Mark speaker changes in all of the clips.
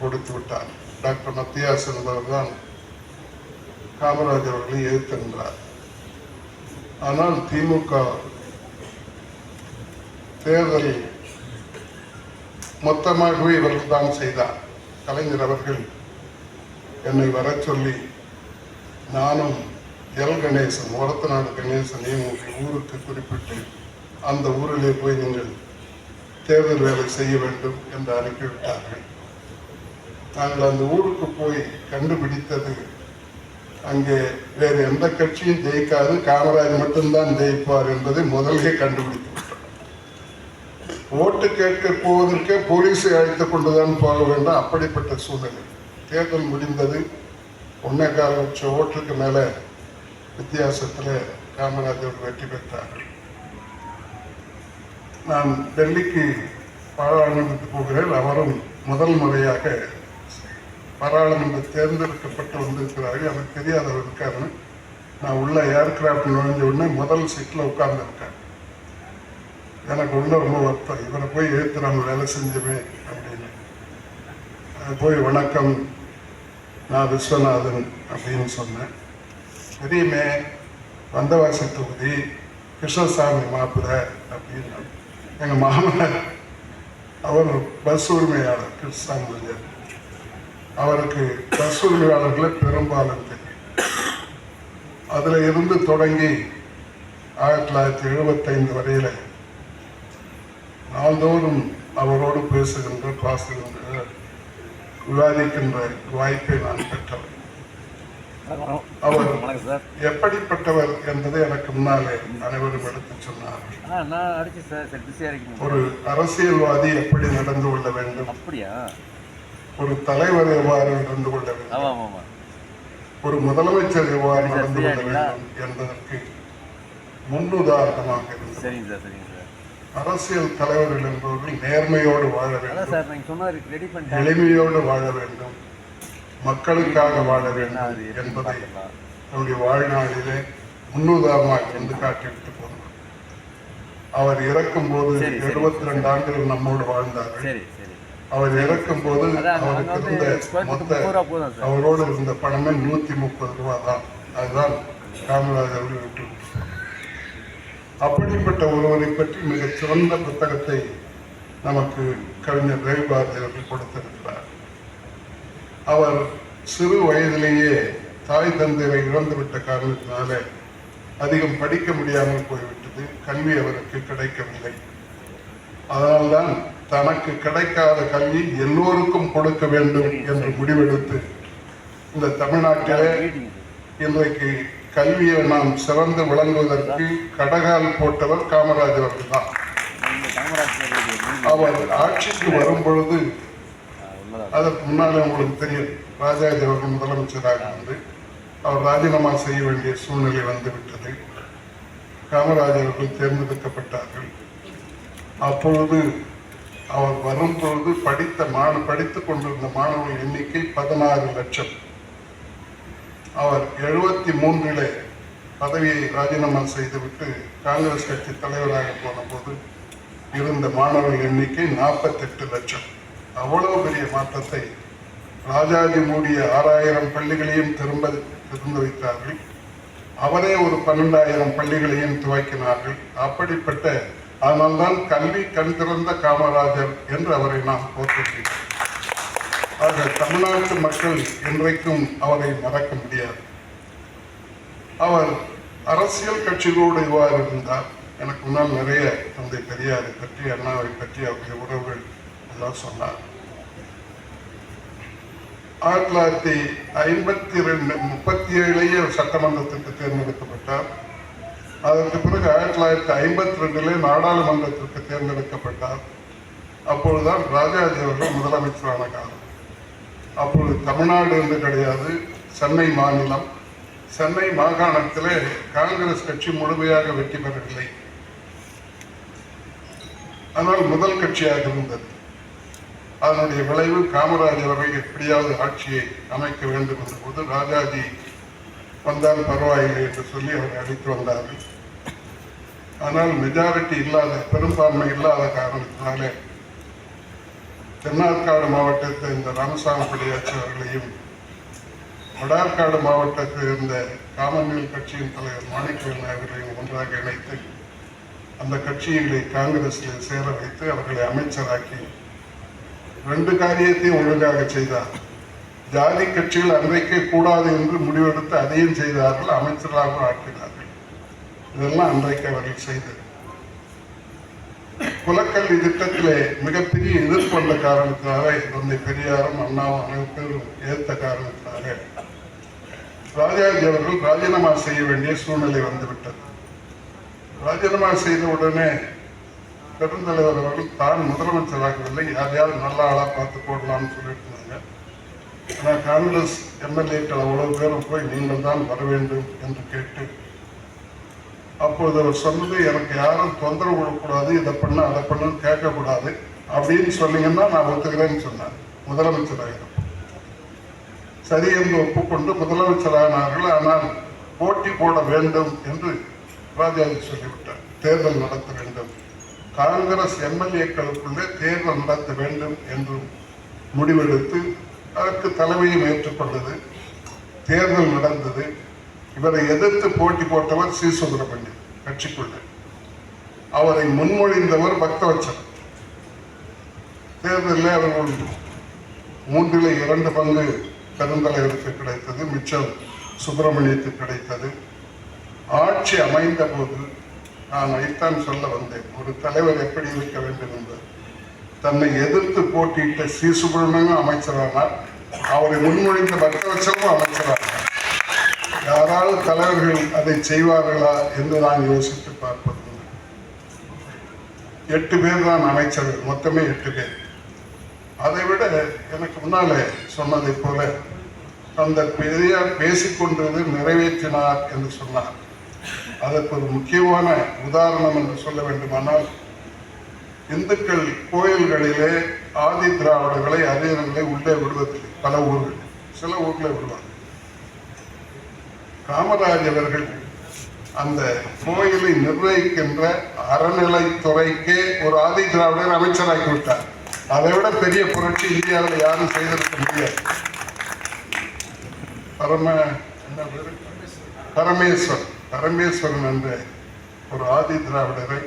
Speaker 1: கொடுத்து விட்டார். டாக்டர் மத்தியாஸ் என்பவர் தான் காமராஜர் அவர்களை எதிர்த்திருந்தார் ஆனால் திமுக தேர்தல் மொத்தமாகவே இவர்கள் தான் செய்தார். கலைஞர் அவர்கள் என்னை வரச் சொல்லி நானும் எல் கணேசன் ஒரத்தநாடு கணேசனையும் உங்கள் ஊருக்கு குறிப்பிட்டு அந்த ஊரிலே போய் நீங்கள் தேர்தல் வேலை செய்ய வேண்டும் என்று அனுப்பிவிட்டார்கள். நாங்கள் அந்த ஊருக்கு போய் கண்டுபிடித்தது. அங்கே வேறு எந்த கட்சியும் ஜெயிக்காது காமராஜ் மட்டும்தான் ஜெயிப்பார் என்பதை முதலே கண்டுபிடித்து ஓட்டு கேட்க போவதற்கே போலீஸை அழைத்து கொண்டுதான் போக வேண்டும் அப்படிப்பட்ட சூழ்நிலை. தேர்தல் முடிந்தது. ஒன்னே கால் லட்சம் ஓட்டுக்கு மேலே வித்தியாசத்தில் காமராஜர் வெற்றி பெற்றார்கள். நான் டெல்லிக்கு பாராளுமன்றத்துக்கு போகிறேன். அவரும் முதல் முறையாக பாராளுமன்ற தேர்ந்தெடுக்கப்பட்டு வந்திருக்கிறார்கள். எனக்கு தெரியாதவர் இருக்காருன்னு நான் உள்ள ஏர்கிராஃப்ட் நுழைஞ்ச உடனே முதல் சீட்டில் உட்கார்ந்துருக்கேன். எனக்கு உள்ள ரொம்ப வருத்தம். இவரை போய் எழுத்து நம்ம வேலை செஞ்சோமே அப்படின்னு. போய் வணக்கம் நான் விஸ்வநாதன் அப்படின்னு சொன்னேன். தெரியுமே வந்தவாசி தொகுதி கிருஷ்ணசாமி மாப்பிள்ளை அப்படின்னு. எங்கள் மாமனார் அவர் பஸ் உரிமையாளர் கிருஷ்ணசாமி அவருக்கு பஸ் உரிமையாளர்களை பெரும்பாலும் தெரியும். அதில் இருந்து தொடங்கி ஆயிரத்தி தொள்ளாயிரத்தி எழுபத்தைந்து வரையில் நாள்தோறும் அவரோடு பேசுகின்ற பேசுகின்ற விவாதிக்கின்ற வாய்ப்பை நான் பெற்றவர் அவர் எப்படிப்பட்டவர் என்பதை எனக்கு முன்னாலே அனைவரும்
Speaker 2: பிஸியாக இருக்கீங்க.
Speaker 1: ஒரு அரசியல்வாதி எப்படி நடந்து கொள்ள வேண்டும்?
Speaker 2: அப்படியா?
Speaker 1: ஒரு தலைவர் எவ்வாறு நடந்து கொள்ள வேண்டும்? ஒரு முதலமைச்சர் எவ்வாறு நடந்து கொள்ள? வேண்டும் என்பதற்கு முன்னுதாரணமாக இருந்தது. அரசியல் தலைவர்கள் என்பவர்கள் நேர்மையோடு வாழ வேண்டும். எளிமையோடு வாழ வேண்டும். மக்களுக்காக வாழ வேண்டும் என்பதை. நம்முடைய வாழ்நாளிலே முன்னுதாரணமாக இருந்து காட்டிவிட்டு போனார் அவர் இறக்கும் போது. எழுபத்தி ரெண்டு ஆண்டுகள் நம்மோடு வாழ்ந்தார்கள். அவர் இறக்கும் போது அவருக்கு இருந்த மொத்த அவரோடு இருந்த பணமே நூத்தி முப்பது ரூபா தான் அதுதான் காமராஜ் அவர்கள் விட்டு. அப்படிப்பட்ட ஒருவரை பற்றி மிகச் சிறந்த புத்தகத்தை நமக்கு கவிஞர் ரவிபாரதி அவர்கள் கொடுத்திருக்கிறார். அவர் சிறு வயதிலேயே தாய் தந்தையை இழந்துவிட்ட காரணத்தினால அதிகம் படிக்க முடியாமல் போய்விட்டது. கல்வி அவருக்கு கிடைக்கவில்லை. அதனால்தான் தனக்கு கிடைக்காத கல்வி எல்லோருக்கும் கொடுக்க வேண்டும் என்று முடிவெடுத்து இந்த தமிழ்நாட்டிலே இன்றைக்கு கல்வியை நாம் சிறந்து விளங்குவதற்கு கடகால் போட்டவர் காமராஜர் அவர்கள் தான் அவர் ஆட்சிக்கு வரும் பொழுது அதற்கு முன்னாலே உங்களுக்கு தெரியும் ராஜாஜி அவர்கள் முதலமைச்சராக வந்து அவர் ராஜினாமா செய்ய வேண்டிய சூழ்நிலை வந்துவிட்டது. காமராஜர் அவர்கள் தேர்ந்தெடுக்கப்பட்டார்கள். அப்பொழுது அவர் வரும் பொழுது படித்த மாண படித்துக் கொண்டிருந்த மாணவர்கள் எண்ணிக்கை பதினாறு லட்சம். அவர் எழுபத்தி மூன்றிலே பதவியை ராஜினாமா செய்துவிட்டு காங்கிரஸ் கட்சி தலைவராக போன போது இருந்த மாணவர்கள் எண்ணிக்கை நாற்பத்தெட்டு லட்சம். அவ்வளவு பெரிய மாற்றத்தை ராஜாஜி மூடிய ஆறாயிரம் பள்ளிகளையும் திரும்ப திறந்து வைத்தார்கள். அவரே ஒரு பன்னெண்டாயிரம் பள்ளிகளையும் துவக்கினார்கள். அப்படிப்பட்ட அதனால்தான் கல்வி கண் திறந்த காமராஜர் என்று அவரை நாம் போற்றுகிறோம். ஆக தமிழ்நாட்டு மக்கள் என்றைக்கும் அவரை மறக்க முடியாது. அவர் அரசியல் கட்சிகளோடு இவ்வாறு இருந்தார். எனக்கு முன்னால் நிறைய தந்தை பெரியாரை பற்றி அண்ணாவை பற்றி அவருடைய உறவுகள் எல்லாம் சொன்னார். ஆயிரத்தி தொள்ளாயிரத்தி ஐம்பத்தி ரெண்டு முப்பத்தி ஏழுலேயே சட்டமன்றத்திற்கு தேர்ந்தெடுக்கப்பட்டார். அதற்கு பிறகு ஆயிரத்தி தொள்ளாயிரத்தி ஐம்பத்தி ரெண்டிலே நாடாளுமன்றத்திற்கு தேர்ந்தெடுக்கப்பட்டார். அப்பொழுதுதான் ராஜாஜி அவர்கள் முதலமைச்சரான காலம். அப்பொழுது தமிழ்நாடு என்று கிடையாது சென்னை மாநிலம். சென்னை மாகாணத்திலே காங்கிரஸ் கட்சி முழுமையாக வெற்றி பெறவில்லை. ஆனால் முதல் கட்சியாக இருந்தது. அதனுடைய விளைவு காமராஜ் அவர்கள் எப்படியாவது ஆட்சியை அமைக்க வேண்டும் என்ற போது ராஜாஜி வந்தால் பரவாயில்லை என்று சொல்லி அவரை அழைத்து வந்தார்கள். ஆனால் மெஜாரிட்டி இல்லாத பெரும்பான்மை இல்லாத காரணத்தினாலே தென்னார்காடு மாவட்டத்தை இந்த ராமசாமி பிள்ளையாச்சி அவர்களையும் வடார்காடு மாவட்டத்தில் இருந்த காமன்வெல்த் கட்சியின் தலைவர் மாணிக்கவேல் அவர்களையும் ஒன்றாக இணைத்து அந்த கட்சிகளை காங்கிரஸில் சேர வைத்து அவர்களை அமைச்சராக்கி ரெண்டு காரியத்தையும் ஒழுங்காக செய்தார். ஜாதி கட்சிகள் அன்றைக்கே கூடாது என்று முடிவெடுத்து அதையும் செய்தார்கள் அமைச்சராக ஆக்கினார்கள். இதெல்லாம் அன்றைக்கு அவர்கள் செய்தது. குலக்கல்வி திட்டத்திலே மிகப்பெரிய எதிர்ப்பு வந்த காரணத்தினால தந்தை பெரியாரும் அண்ணாவும் அனைவரும் ஏற்ற காரணத்தினால ராஜாஜி அவர்கள் ராஜினாமா செய்ய வேண்டிய சூழ்நிலை வந்துவிட்டது. ராஜினாமா செய்த உடனே பெருந்தலைவர் அவர்கள் தான் முதலமைச்சராகவில்லை யாரையாவது நல்ல ஆளா பார்த்து போடலாம்னு சொல்லிட்டு ஆனால் காங்கிரஸ் எம்எல்ஏக்கள் அவ்வளவு பேரும் போய் நீங்கள் தான் வர வேண்டும் என்று கேட்டு அப்போது அவர் சொன்னது எனக்கு யாரும் தொந்தரவு கொடுக்கக்கூடாது இதை பண்ண அதை பண்ணுன்னு கேட்கக்கூடாது அப்படின்னு சொன்னீங்கன்னா நான் ஒத்துக்கிறேன்னு சொன்னேன் முதலமைச்சராக. சரி என்று ஒப்புக்கொண்டு முதலமைச்சரானார்கள். ஆனால் போட்டி போட வேண்டும் என்று ராஜாஜி சொல்லிவிட்டார். தேர்தல் நடத்த வேண்டும். காங்கிரஸ் எம்எல்ஏக்களுக்குள்ளே தேர்தல் நடத்த வேண்டும் என்று முடிவெடுத்து அதற்கு தலைமையும் ஏற்றுக்கொண்டது. தேர்தல் நடந்தது. இவரை எதிர்த்து போட்டி போட்டவர் சி சுப்பிரமணியன் கட்சிக்குள்ள. அவரை முன்மொழிந்தவர் பக்தவச்சன். தேர்தலில் அவர்கள் மூன்றில் இரண்டு பங்கு பெருந்தலைவருக்கு கிடைத்தது மிச்சம் சுப்பிரமணியத்துக்கு கிடைத்தது. ஆட்சி அமைந்த போது நான் அதைத்தான் சொல்ல வந்தேன் ஒரு தலைவர் எப்படி இருக்க வேண்டும் என்பது. தன்னை எதிர்த்து போட்டியிட்ட சி சுப்பிரமணியனும் அமைச்சரானார். அவரை முன்மொழிந்த பக்தவச்சலும் அமைச்சரானார். யாராவது தலைவர்கள் அதை செய்வார்களா என்று நான் யோசித்து பார்ப்பது எட்டு பேர் தான் அமைச்சர்கள் மொத்தமே எட்டு பேர். அதை விட எனக்கு முன்னாலே சொன்னதை போல அந்த பெரியார் பேசிக்கொண்டது நிறைவேற்றினார் என்று சொன்னார். அதற்கு ஒரு முக்கியமான உதாரணம் என்று சொல்ல வேண்டுமானால் இந்துக்கள் கோயில்களிலே ஆதி திராவிடர்களை அறிஞர்களை உள்ளே விடுவதில்லை. பல ஊர்கள். சில ஊர்ல விடுவாங்க. காமராஜ் அவர்கள் அந்த கோயிலை நிர்வகிக்கின்ற அறநிலைத்துறைக்கே ஒரு ஆதி திராவிடர் அமைச்சராக்கி விட்டார். அதை விட பெரிய புரட்சி இந்தியாவில் யாரும் செய்திருக்க முடியாது. பரம என்ன பரமேஸ்வர் பரமேஸ்வரன் என்ற ஒரு ஆதி திராவிடரை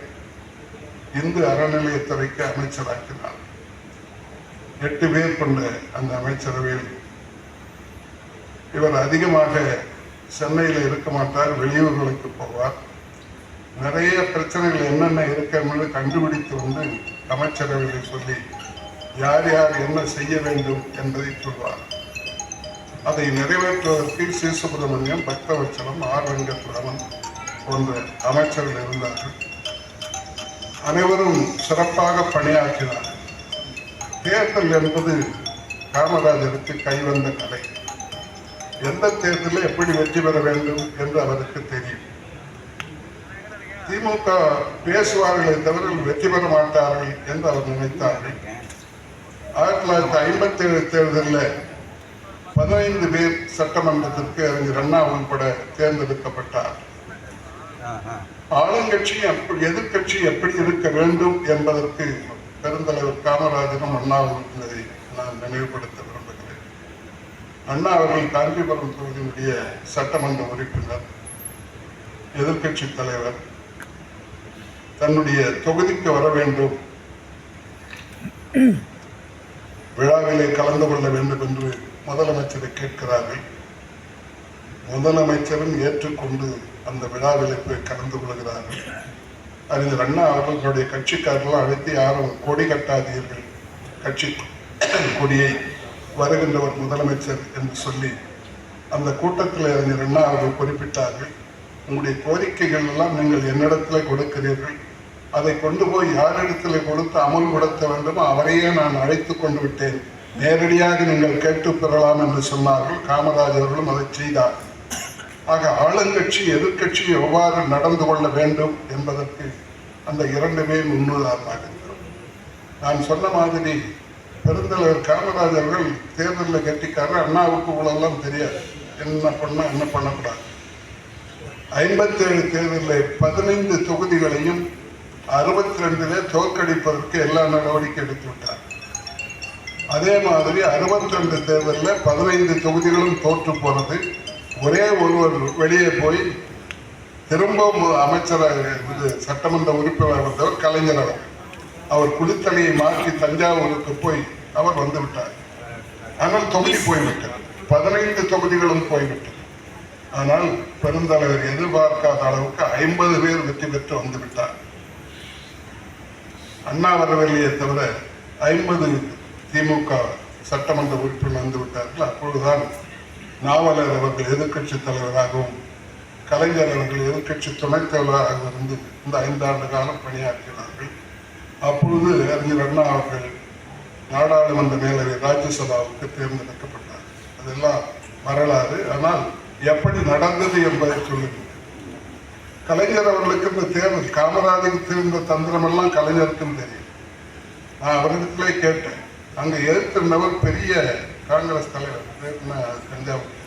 Speaker 1: இந்து அறநிலையத்துறைக்கு அமைச்சராக்கினார். எட்டு பேர் கொண்ட அந்த அமைச்சரவையில் இவர் அதிகமாக சென்னையில் இருக்க மாட்டார் வெளியூர்களுக்கு போவார். நிறைய பிரச்சனைகள் என்னென்ன இருக்கிறது கண்டுபிடித்து வந்து அமைச்சரவையில் சொல்லி யார் யார் என்ன செய்ய வேண்டும் என்பதை சொல்வார். அதை நிறைவேற்றுவதற்கு சி சுப்பிரமணியம் பக்தவச்சலம் ஆர் வெங்கட்ராமன் போன்ற அமைச்சர்கள் இருந்தார்கள். அனைவரும் சிறப்பாக பணியாற்றினார். தேர்தல் என்பது காமராஜருக்கு கைவந்த கலை. எந்த தேர்தலில் எப்படி வெற்றி பெற வேண்டும் என்று அவருக்கு தெரியும். திமுக பேசுவார்களே தவிர வெற்றி பெற மாட்டார்கள் என்று அவர் நினைத்தார்கள். ஆயிரத்தி தொள்ளாயிரத்தி ஐம்பத்தி ஏழு தேர்தலில் பதினைந்து பேர் சட்டமன்றத்திற்கு அறிஞர் அண்ணா உள்பட தேர்ந்தெடுக்கப்பட்டார். ஆளுங்கட்சி அப்படி எதிர்க்கட்சி எப்படி இருக்க வேண்டும் என்பதற்கு பெருந்தலைவர் காமராஜரும் அண்ணாவும் இருந்ததை நான் நினைவுபடுத்த விரும்புகிறேன். அண்ணா அவர்கள் காஞ்சிபுரம் தொகுதியினுடைய சட்டமன்ற உறுப்பினர் எதிர்க்கட்சி தலைவர். தன்னுடைய தொகுதிக்கு வர வேண்டும். விழாவிலே கலந்து கொள்ள வேண்டும் என்று முதலமைச்சரை கேட்கிறார்கள். முதலமைச்சரும் ஏற்றுக்கொண்டு அந்த விழாவிலே போய் கலந்து கொள்கிறார்கள். அறிஞர் அண்ணா அவர்களுடைய கட்சிக்காரர்கள் அழைத்து யாரும் கொடி கட்டாதீர்கள். கட்சி கொடியை வருகின்றவர் முதலமைச்சர் என்று சொல்லி அந்த கூட்டத்தில் அறிஞர் அண்ணா அவர்கள் குறிப்பிட்டார்கள் உங்களுடைய கோரிக்கைகள் எல்லாம் நீங்கள் என்னிடத்தில் கொடுக்கிறீர்கள். அதை கொண்டு போய் யாரிடத்தில் கொடுத்து அமல்படுத்த வேண்டுமோ அவரையே நான் அழைத்து கொண்டு விட்டேன். நேரடியாக நீங்கள் கேட்டு பெறலாம் என்று சொன்னார்கள். காமராஜ் அவர்களும் அதை செய்தார். ஆக ஆளுங்கட்சி எதிர்கட்சி எவ்வாறு நடந்து கொள்ள வேண்டும் என்பதற்கு அந்த இரண்டுமே முன்னுதாரணமாக இருக்கிறோம். நான் சொன்ன மாதிரி பெருந்தலைவர் காமராஜர்கள் தேர்தலில் கட்டிக்காரர் அண்ணாவுக்கு இவ்வளோலாம் தெரியாது. என்ன பண்ண என்ன பண்ணக்கூடாது? ஐம்பத்தேழு தேர்தலில் பதினைந்து தொகுதிகளையும் அறுபத்தி ரெண்டிலே தோற்கடிப்பதற்கு எல்லா நடவடிக்கை எடுத்து விட்டார். அதே மாதிரி அறுபத்தி ரெண்டு தேர்தலில் பதினைந்து தொகுதிகளும் தோற்று போனது. ஒரே ஒருவர் வெளியே போய் திரும்பவும் அமைச்சராக இது சட்டமன்ற உறுப்பினர் வந்தவர் கலைஞர் அவர் அவர் குளித்தலையை மாற்றி தஞ்சாவூருக்கு போய் அவர் வந்து விட்டார். ஆனால் தொகுதி போய்விட்டது. பதினைந்து தொகுதிகளும் போய்விட்டது. ஆனால் பெருந்தலைவர் எதிர்பார்க்காத அளவுக்கு ஐம்பது பேர் வெற்றி பெற்று வந்து விட்டார். அண்ணா வரவில்லையே தவிர ஐம்பது திமுக சட்டமன்ற உறுப்பினர் வந்துவிட்டார்கள் அப்பொழுதுதான் நாவலர் அவர்கள் எதிர்க்கட்சி தலைவராகவும் கலைஞர் அவர்கள் எதிர்க்கட்சி துணைத் தலைவராக இருந்து இந்த ஐந்தாண்டு காலம் பணியாற்றினார்கள். அப்பொழுது அறிஞர் அண்ணா அவர்கள் நாடாளுமன்ற மேலவை ராஜ்யசபாவுக்கு தேர்ந்தெடுக்கப்பட்டார். அதெல்லாம் வரலாறு. ஆனால் எப்படி நடந்தது என்பதை சொல்லுங்கள். கலைஞர் அவர்களுக்கு இந்த தேர்தல் காமராஜருக்கு தெரிந்த தந்திரமெல்லாம் கலைஞருக்கும் தெரியும். நான் அவரிடத்திலே கேட்டேன். அங்கே எதிர்த்திருந்தவர் பெரிய காங்கிரஸ் தலைவர். பேர் தஞ்சாவூர்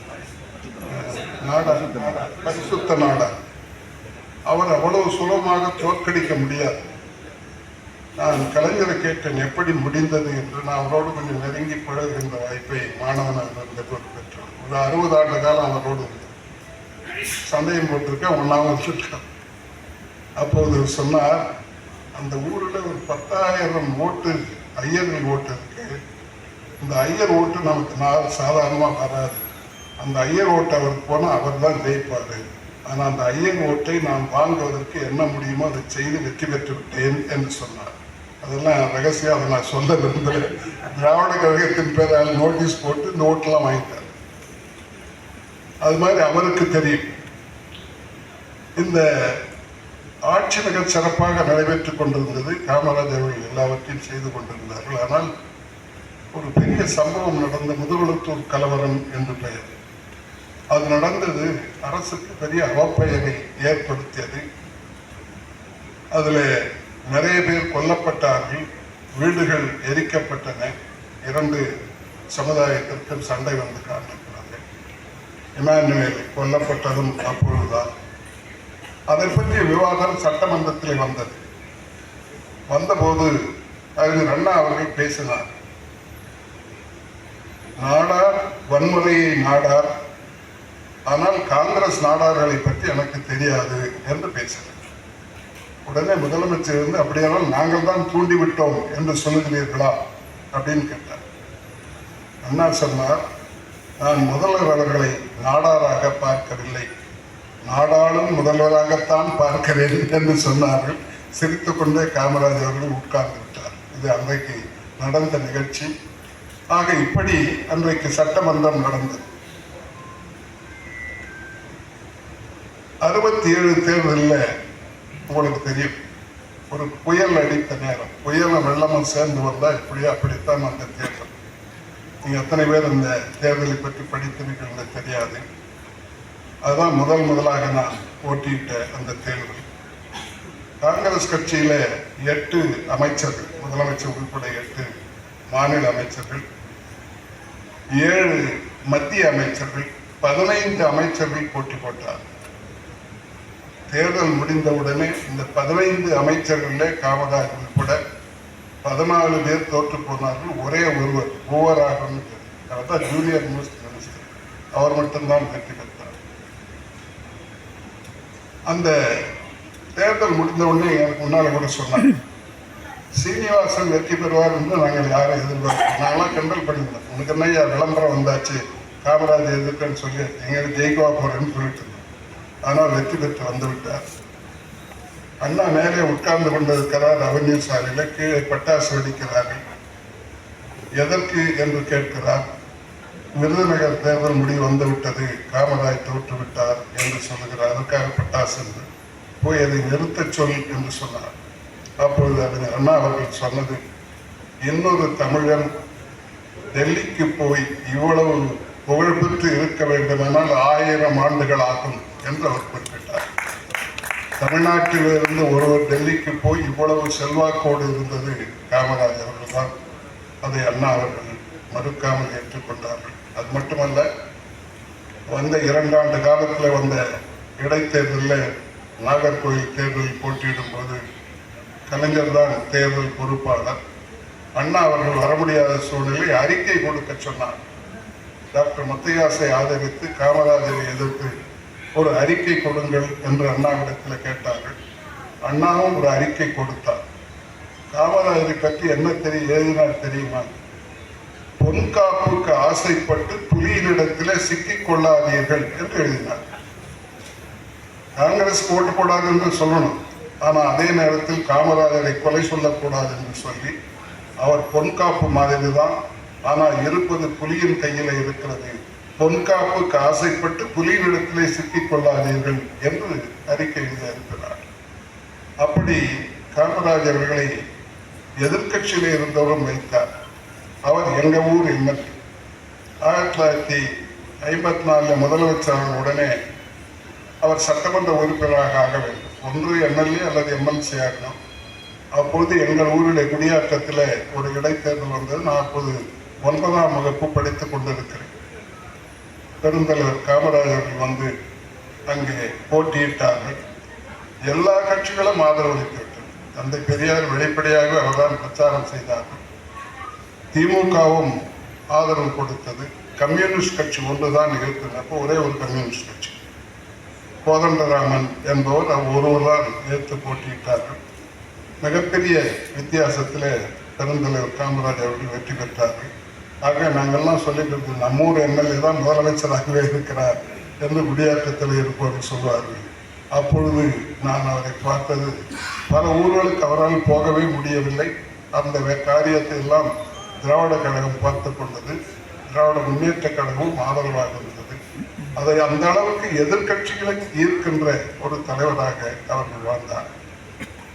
Speaker 1: பரிசுத்த நாடார் அவர் அவ்வளவு சுலபமாக தோற்கடிக்க முடியாது. நான் கலைஞரை கேட்டேன் எப்படி முடிந்தது? என்று நான் அவரோடு கொஞ்சம் நெருங்கி பழகுகின்ற வாய்ப்பை மாணவனாக இருந்தபோது பெற்றோம் ஒரு அறுபது ஆண்டு காலம் அவரோடு சந்தேகம் போட்டிருக்கேன் ஒன்றாம் வச்சுருக்கேன் அப்போது சொன்னார் அந்த ஊரில் ஒரு பத்தாயிரம் ஓட்டு ஐயர்கள் ஓட்டு இருக்கு. இந்த ஐயர் ஓட்டு நமக்கு நான் சாதாரணமாக வராது. அந்த ஐயர் ஓட்டு அவருக்கு போனால் அவர் தான் ஜெயிப்பார். ஆனால் அந்த ஐயர் ஓட்டை நான் வாங்குவதற்கு என்ன முடியுமோ அதை செய்து வெற்றி பெற்று விட்டேன் என்று சொன்னார். அதெல்லாம் ரகசியம் அதை நான் சொல்ல விரும்பல திராவிட கழகத்தின் பேரால் நோட்டீஸ் போட்டு நோட்டெலாம் வாங்கிட்டார். அது மாதிரி அவருக்கு தெரியும். இந்த ஆட்சி மிக சிறப்பாக நடைபெற்று கொண்டிருந்தது காமராஜர் அவர்கள் எல்லாவற்றையும் செய்து கொண்டிருந்தார்கள். ஆனால் ஒரு பெரிய சம்பவம் நடந்த முதலுத்தூர் கலவரம் என்று பெயர். அது நடந்தது அரசுக்கு பெரிய அவப்பெயரை ஏற்படுத்தியது. அதுல நிறைய பேர் கொல்லப்பட்டார்கள் வீடுகள் எரிக்கப்பட்டன இரண்டு சமுதாயத்திற்கும் சண்டை வந்து காரணத்தினால இமானுவேல் கொல்லப்பட்டதும் அப்பொழுதுதான். அதை பற்றிய விவாதம் சட்டமன்றத்தில் வந்தது. வந்தபோது அறிஞர் அண்ணா அவர்கள் பேசினார். நாடார் வன்முறையை நாடார். ஆனால் காங்கிரஸ் நாடார்களை பற்றி எனக்கு தெரியாது என்று பேசினார் உடனே முதலமைச்சர் இருந்து அப்படியானால் நாங்கள் தான் தூண்டிவிட்டோம் என்று சொல்லுகிறீர்களா? அப்படின்னு கேட்டார். அண்ணா சொன்னார் நான் முதல்வர் அவர்களை நாடாராக பார்க்கவில்லை. நாடாளும் முதல்வராகத்தான் பார்க்கிறேன் என்று சொன்னார்கள். சிரித்துக்கொண்டே காமராஜ் அவர்கள் உட்கார்ந்து விட்டார். இது அன்றைக்கு நடந்த நிகழ்ச்சி. ஆக இப்படி அன்றைக்கு சட்டமன்றம் நடந்தது. அறுபத்தி ஏழு தேர்தலில் உங்களுக்கு தெரியும். ஒரு புயல் அடித்த நேரம் புயலும் வெள்ளமும் சேர்ந்து வந்தால் இப்படியா அப்படித்தான் அந்த தேர்தல். நீங்கள் எத்தனை பேர் இந்த தேர்தலை பற்றி படித்திருக்கிறது தெரியாது. அதுதான் முதல் முதலாக நான் போட்டியிட்ட அந்த தேர்தல். காங்கிரஸ் கட்சியில எட்டு அமைச்சர்கள் முதலமைச்சர் உட்பட எட்டு மாநில அமைச்சர்கள் ஏழு மத்திய அமைச்சர்கள் பதினைந்து அமைச்சர்கள் போட்டி போட்டார். தேர்தல் முடிந்தவுடனே இந்த பதினைந்து அமைச்சர்களே காமராஜ் உட்பட பதினாலு பேர் தோற்று போனார்கள். ஒரே ஒருவர் மூவராக அவர் தான் ஜூனியர் மோஸ்ட் மினிஸ்டர் அவர் மட்டும்தான் வெற்றி பெற்றார். அந்த தேர்தல் முடிந்த உடனே எனக்கு முன்னால் கூட சொன்னார். சீனிவாசன் வெற்றி பெறுவார் என்று நாங்கள் யாரும் எதிர்பார்க்கிறோம் நாங்களாம் கிண்டல் பண்ணியிருந்தோம் உனக்கு என்ன ஐயா விளம்பரம் வந்தாச்சு? காமராஜ் எதிர்க்கன்னு சொல்லி எங்களுக்கு ஜெயிக்கவா போகிறேன்னு சொல்லிட்டு இருந்தோம். ஆனால் வெற்றி பெற்று வந்து விட்டார். அண்ணா மேலே உட்கார்ந்து கொண்டிருக்கிறார் அவென்யூ சாலையில். கீழே பட்டாசு வெடிக்கிறார்கள். எதற்கு என்று கேட்கிறார். விருதுநகர் தேர்தல் முடிவு வந்துவிட்டது காமராஜ் தோற்றுவிட்டார் என்று சொல்லுகிறார். அதற்காக பட்டாசு என்று. போய் அதை நிறுத்தச் சொல் என்று சொன்னார். அப்பொழுது அறிஞர் அண்ணா அவர்கள் சொன்னது. இன்னொரு தமிழன் டெல்லிக்கு போய் இவ்வளவு புகழ்பெற்று இருக்க வேண்டுமானால் ஆயிரம் ஆண்டுகள் ஆகும் என்று அவர் குறிப்பிட்டார். தமிழ்நாட்டிலிருந்து ஒருவர் டெல்லிக்கு போய் இவ்வளவு செல்வாக்கோடு இருந்தது காமராஜ் அவர்கள் தான் அதை அண்ணா அவர்கள் மறுக்காமல் ஏற்றுக்கொண்டார்கள். அது மட்டுமல்ல வந்த இரண்டாண்டு காலத்தில் வந்த இடைத்தேர்தலில் நாகர்கோவில் தேர்தலில் போட்டியிடும் போது கலைஞர் தான் தேர்தல் பொறுப்பாளர். அண்ணா அவர்கள் வர முடியாத சூழ்நிலை அறிக்கை கொடுக்க சொன்னார். டாக்டர் முத்தையாசை ஆதரித்து காமராஜரை எதிர்த்து ஒரு அறிக்கை கொடுங்கள் என்று அண்ணாவிடத்தில் கேட்டார்கள். அண்ணாவும் ஒரு அறிக்கை கொடுத்தார். காமராஜரை பற்றி என்ன தெரியும் எழுதினால் தெரியுமா? பொன்காப்புக்கு ஆசைப்பட்டு புலியினிடத்தில் சிக்கிக் கொள்ளாதீர்கள் என்று எழுதினார். காங்கிரஸ் ஓட்டு போடாது என்று சொல்லணும். ஆனால் அதே நேரத்தில் காமராஜரை கொலை சொல்லக்கூடாது என்று சொல்லி அவர் பொன்காப்பு மாதிரி தான் ஆனால் இருப்பது புலியின் கையில் இருக்கிறது. பொன்காப்புக்கு ஆசைப்பட்டு புலியினிடத்திலே சிக்கிக் கொள்ளாதீர்கள் என்று அறிக்கை எழுதி இருக்கிறார் அப்படி காமராஜர் அவர்களை எதிர்க்கட்சியிலே இருந்தவரும் வைத்தார். அவர் எங்கள் ஊர் எம்எல்ஏ. ஆயிரத்தி தொள்ளாயிரத்தி ஐம்பத்தி நாலில் முதலமைச்சர் உடனே அவர் சட்டமன்ற உறுப்பினராக ஆக வேண்டும் ஒன்று எம்எல்ஏ அல்லது எம்எல்சி ஆகணும். அப்போது எங்கள் ஊரில் குடியாற்றத்தில் ஒரு இடைத்தேர்தல் வந்தது. நான் அப்போது ஒன்பதாம் வகுப்பு படித்து கொண்டிருக்கிறேன். பெருந்தலைவர் காமராஜர் வந்து அங்கே போட்டியிட்டார்கள். எல்லா கட்சிகளும் ஆதரவளித்து தந்தை பெரியார் வெளிப்படையாக அவர்தான் பிரச்சாரம் செய்தார்கள். திமுகவும் ஆதரவு கொடுத்தது. கம்யூனிஸ்ட் கட்சி ஒன்றுதான் இருக்கிறது ஒரே ஒரு கம்யூனிஸ்ட் கட்சி. கோதண்டராமன் என்பவர் அவர் ஒருவர்தான் ஏற்று போட்டியிட்டார்கள். மிகப்பெரிய வித்தியாசத்தில் பெருந்தலைவர் காமராஜ் அவர்கள் வெற்றி பெற்றார்கள். ஆக நாங்கள்லாம் சொல்லிட்டு இருக்கோம் நம்ம ஊர் எம்எல்ஏ தான் முதலமைச்சராகவே இருக்கிறார் என்று குடியாற்றத்தில் இருப்பவர்கள் சொல்வார்கள். அப்பொழுது நான் அவரை பார்த்தது பல ஊர்களுக்கு அவரால் போகவே முடியவில்லை. அந்த காரியத்தை எல்லாம் திராவிட கழகம் பார்த்து கொண்டது. திராவிட முன்னேற்ற கழகமும் ஆதரவாக இருந்தது. அதை அந்த அளவுக்கு எதிர்கட்சிகளை ஈர்க்கின்ற ஒரு தலைவராக அவர்கள் வாழ்ந்தார்.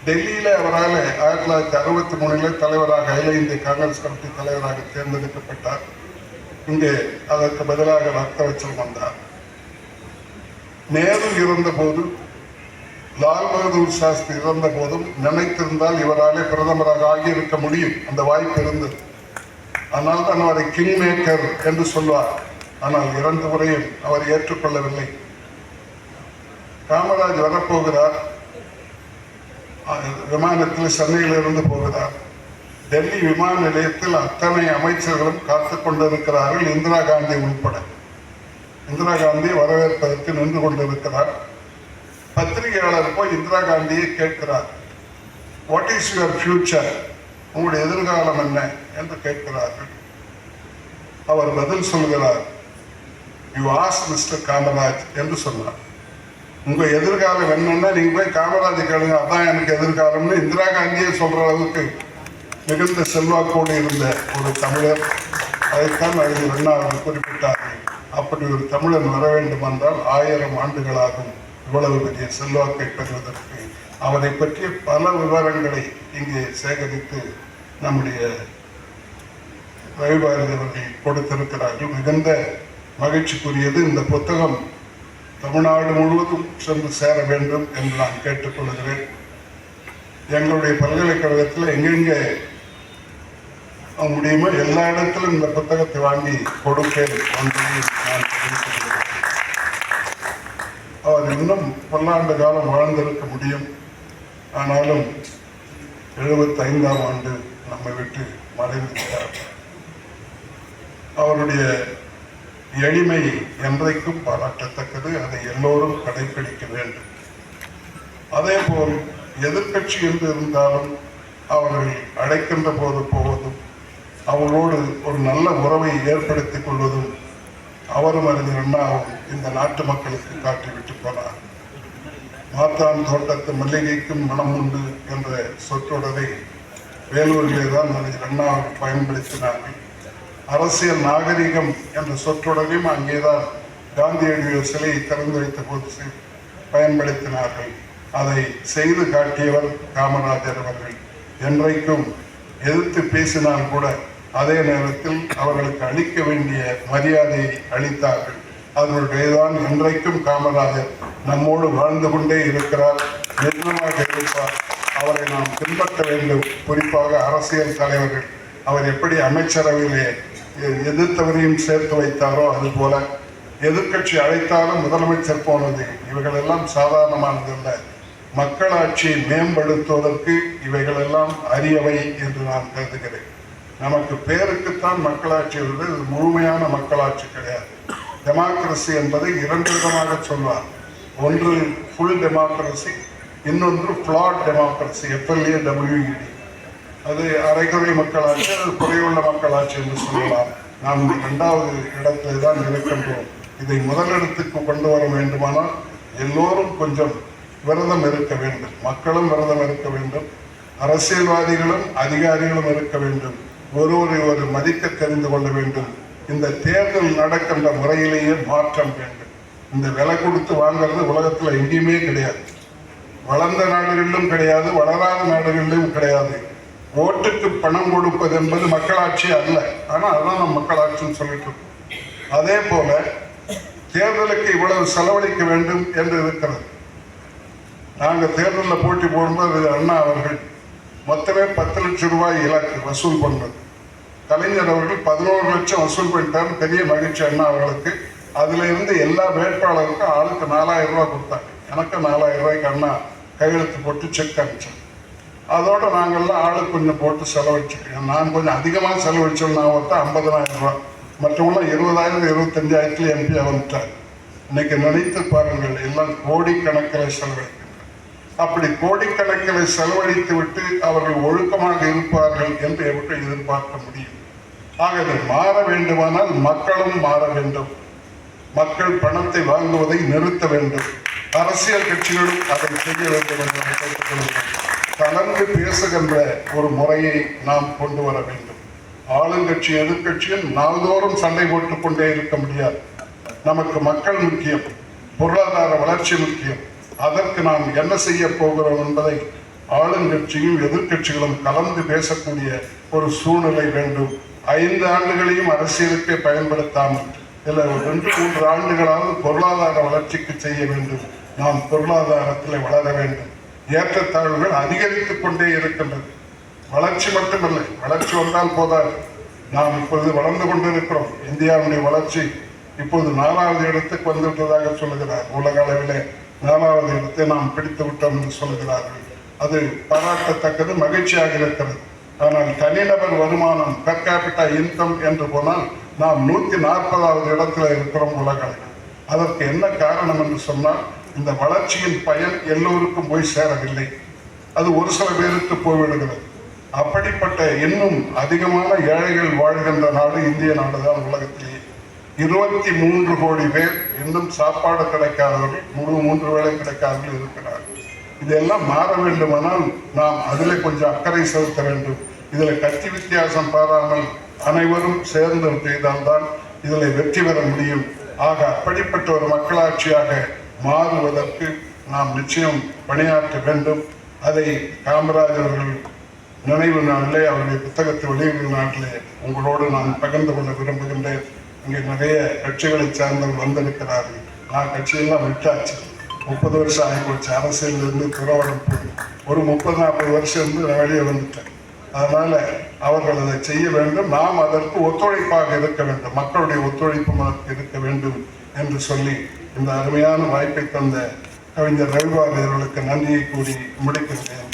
Speaker 1: டெல்லியில அவரால் ஆயிரத்தி தொள்ளாயிரத்தி அறுபத்தி மூணுல தலைவராக அகில இந்திய காங்கிரஸ் கமிட்டி தலைவராக தேர்ந்தெடுக்கப்பட்டார். இங்கே அதற்கு பதிலாக ரத்தவச்சல் வந்தார். நேரு இருந்தபோது லால் பகதூர் சாஸ்திரி இறந்த போதும் நினைத்திருந்தால் இவராலே பிரதமராக ஆகியிருக்க முடியும். அந்த வாய்ப்பு இருந்தது. ஆனால் தான் அவரை கிங் மேக்கர் என்று சொல்வார். ஆனால் இரண்டு முறையும் அவர் ஏற்றுக்கொள்ளவில்லை. காமராஜ் வரப்போகிறார். விமானத்தில் சென்னையில் இருந்து போகிறார். டெல்லி விமான நிலையத்தில் அத்தனை அமைச்சர்களும் காத்து கொண்டிருக்கிறார்கள் இந்திரா காந்தி உட்பட இந்திரா காந்தி வரவேற்பதற்கு நின்று கொண்டிருக்கிறார். பத்திரிகையாளர் போய் இந்திரா காந்தியை கேட்கிறார். வாட் இஸ் யுவர் ஃபியூச்சர் உங்களுடைய எதிர்காலம் என்ன? என்று கேட்கிறார்கள். அவர் பதில் சொல்கிறார். யூ ஆஸ் மிஸ்டர் காமராஜ் என்று சொன்னார். உங்க எதிர்காலம் என்னன்னா நீங்க போய் காமராஜ் கேளுங்க அதான் எனக்கு எதிர்காலம்னு இந்திரா காந்தியே சொல்ற அளவுக்கு மிகுந்த செல்வாக்கோடு இருந்த ஒரு தமிழர். அதைத்தான் அறிஞர் அண்ணா அவர்கள் குறிப்பிட்டார்கள் அப்படி ஒரு தமிழன் வர வேண்டும் என்றால் ஆயிரம் ஆண்டுகளாகும் இவ்வளவு பெரிய செல்வாக்கை பெறுவதற்கு. அவரை பற்றிய பல விவரங்களை இங்கே சேகரித்து நம்முடைய ரவிபாரதி அவர்கள் கொடுத்திருக்கிறார்கள். மிகுந்த மகிழ்ச்சிக்குரியது. இந்த புத்தகம் தமிழ்நாடு முழுவதும் சென்று சேர வேண்டும் என்று நான் கேட்டுக்கொள்கிறேன். எங்களுடைய பல்கலைக்கழகத்தில் எங்கெங்கே முடியுமோ எல்லா இடத்திலும் இந்த புத்தகத்தை வாங்கி கொடுப்பேன் என்பதை நான் அவர் இன்னும் பல்லாண்டு காலம் வாழ்ந்திருக்க முடியும். ஆனாலும் எழுபத்தைந்தாம் ஆண்டு நம்மை விட்டு மறைந்து அவருடைய எளிமை என்றைக்கும் பாராட்டத்தக்கது. அதை எல்லோரும் கடைபிடிக்க வேண்டும். அதே போல் எதிர்க்கட்சி என்று இருந்தாலும் அவர்கள் அழைக்கின்ற போது போவதும் அவர்களோடு ஒரு நல்ல உறவை ஏற்படுத்திக் கொள்வதும் அவரும் அறிஞர் அண்ணாவும் இந்த நாட்டு மக்களுக்கு காட்டிவிட்டு போனார். மாத்தான் தோட்டத்து மல்லிகைக்கும் மனம் உண்டு என்ற சொற்றொடரை வேலூரிலே தான் அறிஞர் அண்ணா அவர்கள் பயன்படுத்தினார்கள். அரசியல் நாகரிகம் என்ற சொற்றொடரையும் அங்கேதான் காந்தியடிய சிலையை திறந்து வைத்த போது செ- பயன்படுத்தினார்கள். அதை செய்து காட்டியவர் காமராஜர் அவர்கள். என்றைக்கும் எதிர்த்து பேசினால் கூட அதே நேரத்தில் அவர்களுக்கு அளிக்க வேண்டிய மரியாதையை அளித்தார்கள். அதனுடையதான் இன்றைக்கும் காமராஜர் நம்மோடு வாழ்ந்து கொண்டே இருக்கிறார். நிர்ணயமாக இருப்பார் அவரை நாம் பின்பற்ற வேண்டும். குறிப்பாக அரசியல் தலைவர்கள். அவர் எப்படி அமைச்சரவையிலே எதிர்த்தவரையும் சேர்த்து வைத்தாரோ அதுபோல எதிர்க்கட்சி அழைத்தாலும் முதலமைச்சர் போனது இவைகளெல்லாம் சாதாரணமானதல்ல மக்களாட்சியை மேம்படுத்துவதற்கு இவைகளெல்லாம் அரியவை என்று நான் கருதுகிறேன். நமக்கு பேருக்குத்தான் மக்களாட்சி வருது இது முழுமையான மக்களாட்சி கிடையாது. டெமோக்ரஸி என்பதை இரண்டு விதமாக சொல்வார். ஒன்று ஃபுல் டெமோக்ரஸி இன்னொன்று ஃப்ளாட் டெமோக்ரஸி எஃப்எல்ஏ டபிள்யூஇடி அது அரைகுறை மக்களாட்சி அது குறையுள்ள மக்களாட்சி என்று சொல்லலாம். நாம் இரண்டாவது இடத்தில் தான் இருக்கின்றோம். இதை முதலிடத்துக்கு கொண்டு வர வேண்டுமானால் எல்லோரும் கொஞ்சம் விரதம் இருக்க வேண்டும். மக்களும் விரதம் இருக்க வேண்டும். அரசியல்வாதிகளும் அதிகாரிகளும் இருக்க வேண்டும். ஒருவரை ஒரு மதிக்க தெரிந்து கொள்ள வேண்டும். இந்த தேர்தல் நடக்கின்ற முறையிலேயே மாற்றம் வேண்டும். இந்த விலை கொடுத்து வாங்கிறது உலகத்துல எங்கேயுமே கிடையாது. வளர்ந்த நாடுகளிலும் கிடையாது வளராத நாடுகளிலும் கிடையாது. ஓட்டுக்கு பணம் கொடுப்பது என்பது மக்களாட்சி அல்ல. ஆனால் அதான் நம்ம மக்களாட்சின்னு சொல்லிட்டு இருக்கோம். அதே போல தேர்தலுக்கு இவ்வளவு செலவழிக்க வேண்டும் என்று இருக்கிறது. நாங்கள் தேர்தலில் போட்டி போடும்போது அண்ணா அவர்கள் மொத்தமே பத்து லட்சம் ரூபாய் இலக்கு வசூல் பண்ணுறது கலைஞர் அவர்கள் பதினோரு லட்சம் வசூல் பண்ணிட்டார் பெரிய மகிழ்ச்சி அண்ணா அவர்களுக்கு. அதுல இருந்து எல்லா வேட்பாளருக்கும் ஆளுக்கு நாலாயிரம் ரூபாய் கொடுத்தாங்க. எனக்கு நாலாயிரம் ரூபாய்க்கு அண்ணா கையெழுத்து போட்டு செக் அனுப்பிச்சோம் அதோட நாங்கள்லாம் ஆளுக்கு கொஞ்சம் போட்டு செலவழிச்சிருக்கோம் நான் கொஞ்சம் அதிகமாக செலவழிச்சோம் நான் ஒருத்தன் ஐம்பதனாயிரம் ரூபா. மற்றவங்களாம் இருபதாயிரம் இருபத்தஞ்சாயிரத்துல எம்பியாக வந்துட்டாங்க இன்னைக்கு நினைத்து பாருங்கள் எல்லாம் கோடிக்கணக்கில் செலவழிக்கின்றனர் அப்படி கோடிக்கணக்கில் செலவழித்து விட்டு அவர்கள் ஒழுக்கமாக இருப்பார்கள் என்று எப்படி எதிர்பார்க்க முடியும்? ஆகவே மாற வேண்டுமானால் மக்களும் மாற வேண்டும். மக்கள் பணத்தை வாங்குவதை நிறுத்த வேண்டும். அரசியல் கட்சிகளும் அதை செய்ய வேண்டும் என்று கேட்டுக்கொள்கிறேன். கலந்து பேசுகின்ற ஒரு முறையை நாம் கொண்டு வர வேண்டும். ஆளுங்கட்சி எதிர்கட்சியும் நாள்தோறும் சண்டை போட்டுக் கொண்டே இருக்க முடியாது. நமக்கு மக்கள் முக்கியம் பொருளாதார வளர்ச்சி முக்கியம். அதற்கு நாம் என்ன செய்ய போகிறோம் என்பதை ஆளுங்கட்சியும் எதிர்க்கட்சிகளும் கலந்து பேசக்கூடிய ஒரு சூழ்நிலை வேண்டும். ஐந்து ஆண்டுகளையும் அரசியலுக்கு பயன்படுத்தாமல் இல்லை ஒரு ரெண்டு மூன்று ஆண்டுகளாவது பொருளாதார வளர்ச்சிக்கு செய்ய வேண்டும். நாம் பொருளாதாரத்தில் வளர வேண்டும். ஏற்றத்தாழ்வுகள் அதிகரித்துக் கொண்டே இருக்கின்றது. வளர்ச்சி மட்டுமில்லை வளர்ச்சி வந்தால் போதாது. நாம் இப்பொழுது வளர்ந்து கொண்டிருக்கிறோம். இந்தியாவுடைய வளர்ச்சி இப்போது நாலாவது இடத்துக்கு வந்துவிட்டதாக சொல்லுகிறார். உலக அளவிலே நாலாவது இடத்தை நாம் பிடித்து விட்டோம் என்று சொல்கிறார்கள் அது பாராட்டத்தக்கது மகிழ்ச்சியாக இருக்கிறது. ஆனால் தனிநபர் வருமானம் per இன்கம் என்று போனால் நாம் நூற்றி நாற்பதாவது இடத்துல இருக்கிறோம் உலக அளவில். அதற்கு என்ன காரணம் என்று சொன்னால் இந்த வளர்ச்சியின் பயன் எல்லோருக்கும் போய் சேரவில்லை. அது ஒரு சில பேருக்கு போய்விடுகிறது. அப்படிப்பட்ட இன்னும் அதிகமான ஏழைகள் வாழ்கின்ற நாடு இந்திய நாடுதான் உலகத்திலேயே இருபத்தி மூன்று கோடி பேர் இன்னும் சாப்பாடு கிடைக்காதவர்கள் முழு மூன்று வேளை கிடைக்காதவர்கள் இருக்கிறார்கள். இதெல்லாம் மாற வேண்டுமானால் நாம் அதில் கொஞ்சம் அக்கறை செலுத்த வேண்டும். இதில் கட்சி வித்தியாசம் பாராமல் அனைவரும் சேர்ந்து செய்தால்தான் இதில் வெற்றி பெற முடியும். ஆக அப்படிப்பட்ட ஒரு மக்களாட்சியாக மாறுவதற்கு நாம் நிச்சயம் பணியாற்ற வேண்டும். அதை காமராஜர் அவர்கள் நினைவு நாளிலே அவருடைய புத்தகத்தை வெளியிடும் நாட்டிலே உங்களோடு நான் பகிர்ந்து கொள்ள விரும்புகின்றேன். இங்கே நிறைய கட்சிகளை சார்ந்தவர்கள் வந்திருக்கிறார்கள். நான் கட்சியெல்லாம் விட்டாச்சு. முப்பது வருஷம் ஆகி போச்சு அரசியலிருந்து துறவடம் போய் ஒரு முப்பது நாற்பது வருஷம் இருந்து நான் வெளியே வந்துட்டேன். அதனால் அவர்கள் அதை செய்ய வேண்டும். நாம் அதற்கு ஒத்துழைப்பாக இருக்க வேண்டும். மக்களுடைய ஒத்துழைப்பும் இருக்க வேண்டும் என்று சொல்லி இந்த அருமையான வாய்ப்பை தந்த கவிஞர் ரவிபாரதி அவர்களுக்கு நன்றியை கூறி முடிக்கின்றேன்.